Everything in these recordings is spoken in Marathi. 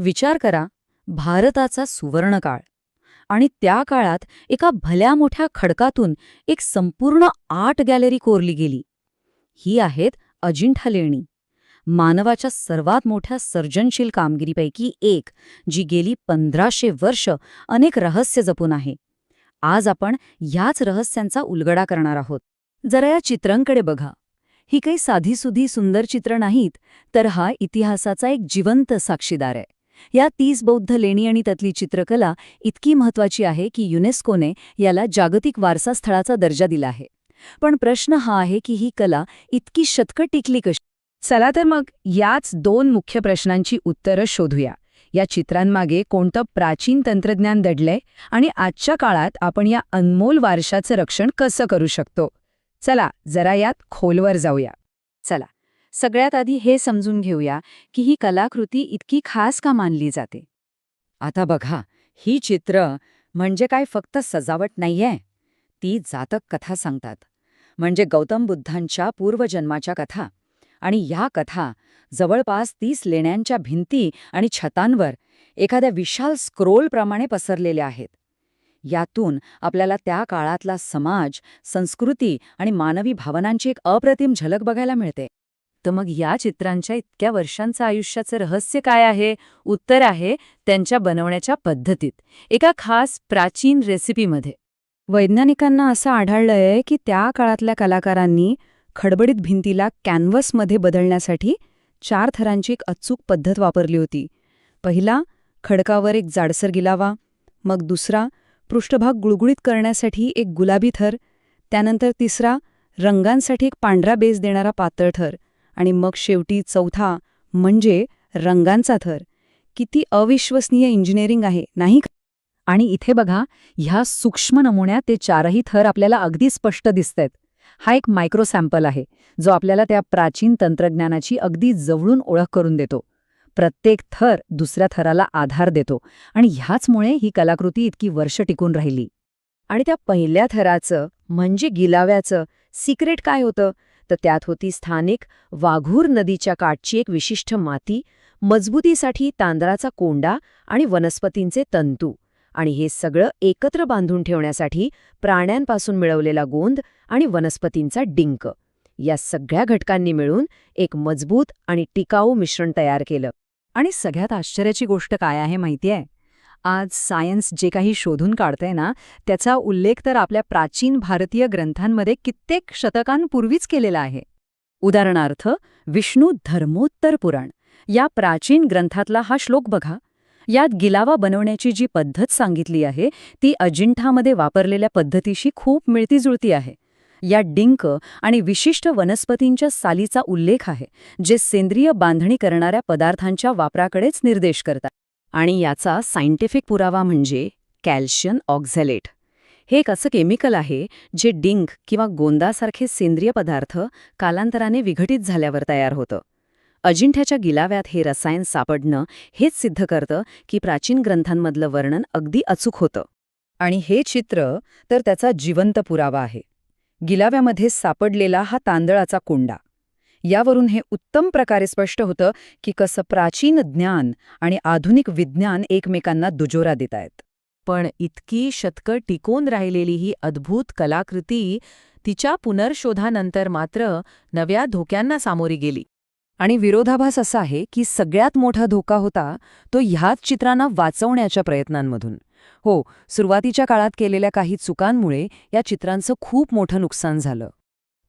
विचार करा भारताचा सुवर्णकाळ. आणि त्या काळात एका भल्या मोठ्या खडकातून एक संपूर्ण आर्ट गॅलरी कोरली गेली. ही आहेत अजिंठा लेणी मानवाच्या सर्वात मोठ्या सर्जनशील कामगिरीपैकी एक जी गेली पंधराशे वर्ष अनेक रहस्य जपून आहे. आज आपण ह्याच रहस्यांचा उलगडा करणार आहोत. जरा या चित्रांकडे बघा. ही काही साधीसुधी सुंदर चित्र नाहीत तर हा इतिहासाचा एक जिवंत साक्षीदार आहे. या तीस बौद्ध लेणी आणि त्यातली चित्रकला इतकी महत्वाची आहे की युनेस्कोने याला जागतिक वारसा स्थळाचा दर्जा दिला आहे. पण प्रश्न हा आहे की ही कला इतकी शतकं टिकली कशी? चला तर मग याच दोन मुख्य प्रश्नांची उत्तरं शोधूया. या चित्रांमागे कोणतं प्राचीन तंत्रज्ञान दडलंय आणि आजच्या काळात आपण या अनमोल वारशाचं रक्षण कसं करू शकतो? चला जरा यात खोलवर जाऊया. चला. सगळ्यात आधी हे समजून घेऊया की ही कलाकृती इतकी खास का मानली जाते. आता बघा ही चित्र म्हणजे काय फक्त सजावट नाहीये? ती जातक कथा सांगतात. म्हणजे गौतम बुद्धांच्या पूर्वजन्माच्या कथा. आणि या कथा जवळपास तीस लेण्यांच्या भिंती आणि छतांवर एखाद्या विशाल स्क्रोलप्रमाणे पसरलेल्या आहेत. यातून आपल्याला त्या काळातला समाज संस्कृती आणि मानवी भावनांची एक अप्रतिम झलक बघायला मिळते. तर मग या चित्रांच्या इतक्या वर्षांचं आयुष्याचं रहस्य काय आहे? उत्तर आहे त्यांच्या बनवण्याच्या पद्धतीत. एका खास प्राचीन रेसिपीमध्ये. वैज्ञानिकांना असं आढळलंय की त्या काळातल्या कलाकारांनी खडबडीत भिंतीला कॅनव्हसमध्ये बदलण्यासाठी चार थरांची एक अचूक पद्धत वापरली होती. पहिला खडकावर एक जाडसर गिलावा मग दुसरा पृष्ठभाग गुळगुळीत करण्यासाठी एक गुलाबी थर त्यानंतर तिसरा रंगांसाठी एक पांढरा बेस देणारा पातळ थर. आणि मग शेवटी चौथा म्हणजे रंगांचा थर. किती अविश्वसनीय इंजिनिअरिंग आहे नाही आणि इथे बघा ह्या सूक्ष्म नमुन्यात ते चारही थर आपल्याला अगदी स्पष्ट दिसतायत. हा एक मायक्रो सॅम्पल आहे जो आपल्याला त्या प्राचीन तंत्रज्ञानाची अगदी जवळून ओळख करून देतो. प्रत्येक थर दुसऱ्या थराला आधार देतो आणि ह्याचमुळे ही कलाकृती इतकी वर्ष टिकून राहिली. आणि त्या पहिल्या थराचं म्हणजे गिलाव्याचं सिक्रेट काय होतं? तर त्यात होती स्थानिक वाघूर नदीच्या काठची एक विशिष्ट माती मजबूतीसाठी तांदळाचा कोंडा आणि वनस्पतींचे तंतू. आणि हे सगळं एकत्र बांधून ठेवण्यासाठी प्राण्यांपासून मिळवलेला गोंद आणि वनस्पतींचा डिंक. या सगळ्या घटकांनी मिळून एक मजबूत आणि टिकाऊ मिश्रण तयार केलं. आणि सगळ्यात आश्चर्याची गोष्ट काय आहे माहितीये आज सायन्स जे काही शोधून काढतंय ना त्याचा उल्लेख तर आपल्या प्राचीन भारतीय ग्रंथांमध्ये कित्येक शतकांपूर्वीच केलेला आहे. उदाहरणार्थ विष्णू धर्मोत्तर पुराण. या प्राचीन ग्रंथातला हा श्लोक बघा. यात गिलावा बनवण्याची जी पद्धत सांगितली आहे ती अजिंठामध्ये वापरलेल्या पद्धतीशी खूप मिळतीजुळती आहे. या डिंक आणि विशिष्ट वनस्पतींच्या सालीचा उल्लेख आहे जे सेंद्रिय बांधणी करणाऱ्या पदार्थांच्या वापराकडेच निर्देश करतात. आणि याचा सायंटिफिक पुरावा म्हणजे कॅल्शियम ऑक्झॅलेट. हे एक असं केमिकल आहे जे डिंक किंवा गोंदासारखे सेंद्रिय पदार्थ कालांतराने विघटित झाल्यावर तयार होतं. अजिंठ्याच्या गिलाव्यात हे रसायन सापडणं हेच सिद्ध करतं की प्राचीन ग्रंथांमधलं वर्णन अगदी अचूक होतं. आणि हे चित्र तर त्याचा जिवंत पुरावा आहे. गिलाव्यामध्ये सापडलेला हा तांदळाचा कोंडा. यावरून हे उत्तम प्रकारे स्पष्ट होतं की कसं प्राचीन ज्ञान आणि आधुनिक विज्ञान एकमेकांना दुजोरा देत आहेत. पण इतकी शतकं टिकून राहिलेली ही अद्भुत कलाकृती तिच्या पुनर्शोधानंतर मात्र नव्या धोक्यांना सामोरी गेली. आणि विरोधाभास असा आहे की सगळ्यात मोठा धोका होता तो ह्याच चित्रांना वाचवण्याच्या प्रयत्नांमधून. हो सुरुवातीच्या काळात केलेल्या काही चुकांमुळे या चित्रांचं खूप मोठं नुकसान झालं.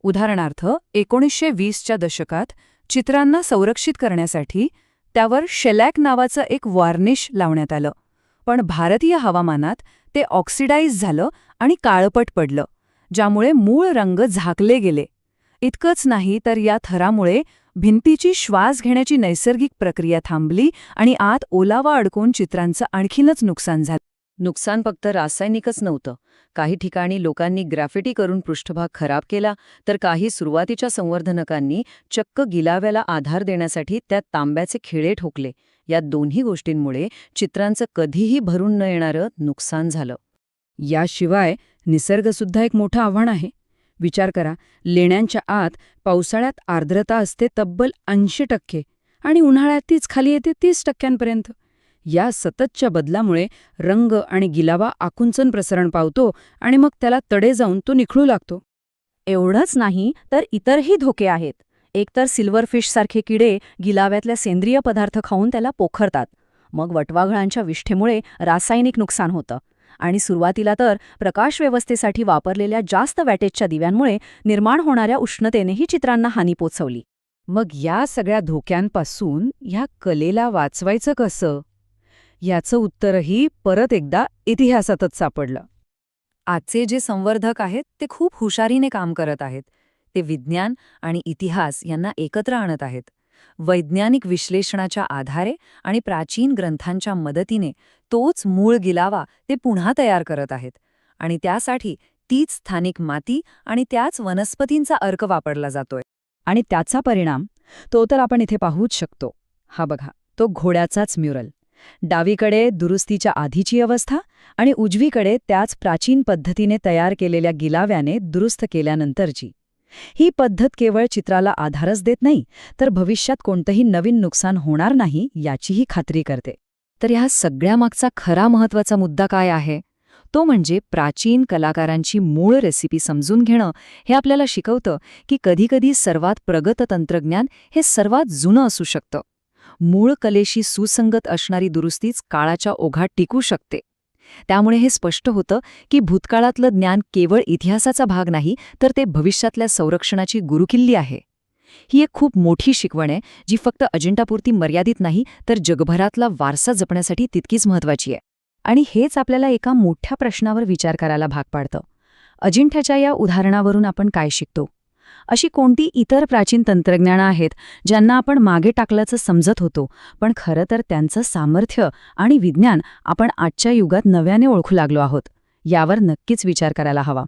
उदाहरणार्थ एकोणीसशे वीसच्या दशकात चित्रांना संरक्षित करण्यासाठी त्यावर शेलॅक नावाचं एक वार्निश लावण्यात आलं. पण भारतीय हवामानात ते ऑक्सिडाईज झालं आणि काळपट पडलं ज्यामुळे मूळ रंग झाकले गेले. इतकंच नाही तर या थरामुळे भिंतीची श्वास घेण्याची नैसर्गिक प्रक्रिया थांबली आणि आत ओलावा अडकून चित्रांचं आणखीनच नुकसान झालं. नुकसान फक्त रासायनिकच नव्हतं. काही ठिकाणी लोकांनी ग्रॅफिटी करून पृष्ठभाग खराब केला तर काही सुरुवातीच्या संवर्धनकांनी चक्क गिलाव्याला आधार देण्यासाठी त्यात तांब्याचे खिळे ठोकले. या दोन्ही गोष्टींमुळे चित्रांचं कधीही भरून न येणारं नुकसान झालं. याशिवाय निसर्गसुद्धा एक मोठं आव्हान आहे. विचार करा लेण्यांच्या आत पावसाळ्यात आर्द्रता असते तब्बल ऐंशी टक्के आणि उन्हाळ्यात तीच खाली येते तीस टक्क्यांपर्यंत. या सततच्या बदलामुळे रंग आणि गिलावा आकुंचन प्रसरण पावतो आणि मग त्याला तडे जाऊन तो निखळू लागतो. एवढंच नाही तर इतरही धोके आहेत. एकतर सिल्वरफिशसारखे किडे गिलाव्यातल्या सेंद्रिय पदार्थ खाऊन त्याला पोखरतात. मग वटवाघळांच्या विष्ठेमुळे रासायनिक नुकसान होतं. आणि सुरुवातीला तर प्रकाश व्यवस्थेसाठी वापरलेल्या जास्त वॅटेजच्या दिव्यांमुळे निर्माण होणाऱ्या उष्णतेनेही चित्रांना हानी पोचवली. मग या सगळ्या धोक्यांपासून ह्या कलेला वाचवायचं कसं? याचं उत्तरही परत एकदा इतिहासातच सापडलं. आजचे जे संवर्धक आहेत ते खूप हुशारीने काम करत आहेत. ते विज्ञान आणि इतिहास यांना एकत्र आणत आहेत. वैज्ञानिक विश्लेषणाच्या आधारे आणि प्राचीन ग्रंथांच्या मदतीने तोच मूळ गिलावा ते पुन्हा तयार करत आहेत. आणि त्यासाठी तीच स्थानिक माती आणि त्याच वनस्पतींचा अर्क वापरला जातोय. आणि त्याचा परिणाम तो तर आपण इथे पाहूच शकतो. हा बघा तो घोड्याचाच म्युरल. डावीकडे दुरुस्तीच्या आधीची अवस्था आणि उजवीकडे त्याच प्राचीन पद्धतीने तयार केलेल्या गिलाव्याने दुरुस्त केल्यानंतरची. ही पद्धत केवळ चित्राला आधारच देत नाही तर भविष्यात कोणतंही नवीन नुकसान होणार नाही याचीही खात्री करते. तर ह्या सगळ्यामागचा खरा महत्त्वाचा मुद्दा काय आहे? तो म्हणजे प्राचीन कलाकारांची मूळ रेसिपी समजून घेणं हे आपल्याला शिकवतं की कधीकधी सर्वात प्रगत तंत्रज्ञान हे सर्वात जुनं असू शकतं. मूळ कलेशी सुसंगत असणारी दुरुस्तीच काळाच्या ओघात टिकू शकते. त्यामुळे हे स्पष्ट होतं की भूतकाळातलं ज्ञान केवळ इतिहासाचा भाग नाही तर ते भविष्यातल्या संरक्षणाची गुरुकिल्ली आहे. ही एक खूप मोठी शिकवण आहे जी फक्त अजिंठापुरती मर्यादित नाही तर जगभरातला वारसा जपण्यासाठी तितकीच महत्वाची आहे. आणि हेच आपल्याला एका मोठ्या प्रश्नावर विचार करायला भाग पाडतं. अजिंठ्याच्या या उदाहरणावरून आपण काय शिकतो? अशी कोणती इतर प्राचीन तंत्रज्ञानं आहेत ज्यांना आपण मागे टाकल्याचं समजत होतो पण खरं तर त्यांचं सामर्थ्य आणि विज्ञान आपण आजच्या युगात नव्याने ओळखू लागलो आहोत. यावर नक्कीच विचार करायला हवा.